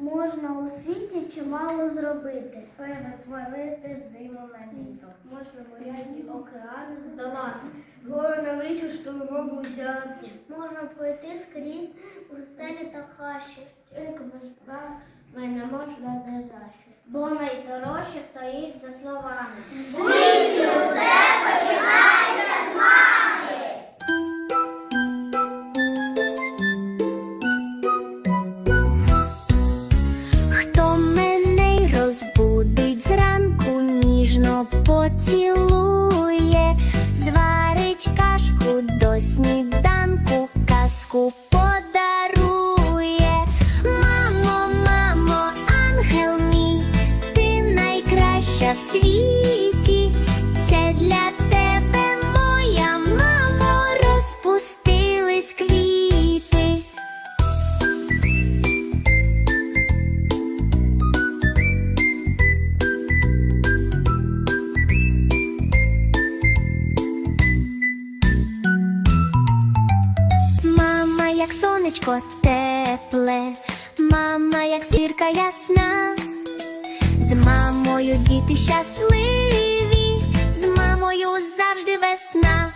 Можна у світі чимало зробити, перетворити зиму на літо. Можна моря і океани здолати, гори на вічу штурмом взяти. Можна пройти скрізь у стелі та хащі, тільки без прав не можна не за. Бо найдорожче стоїть за словами. Хто в світі. Це для тебе, моя мамо, розпустились квіти. Мама, як сонечко тепле, мама, як зірка ясна, з мамою діти щасливі, з мамою завжди весна.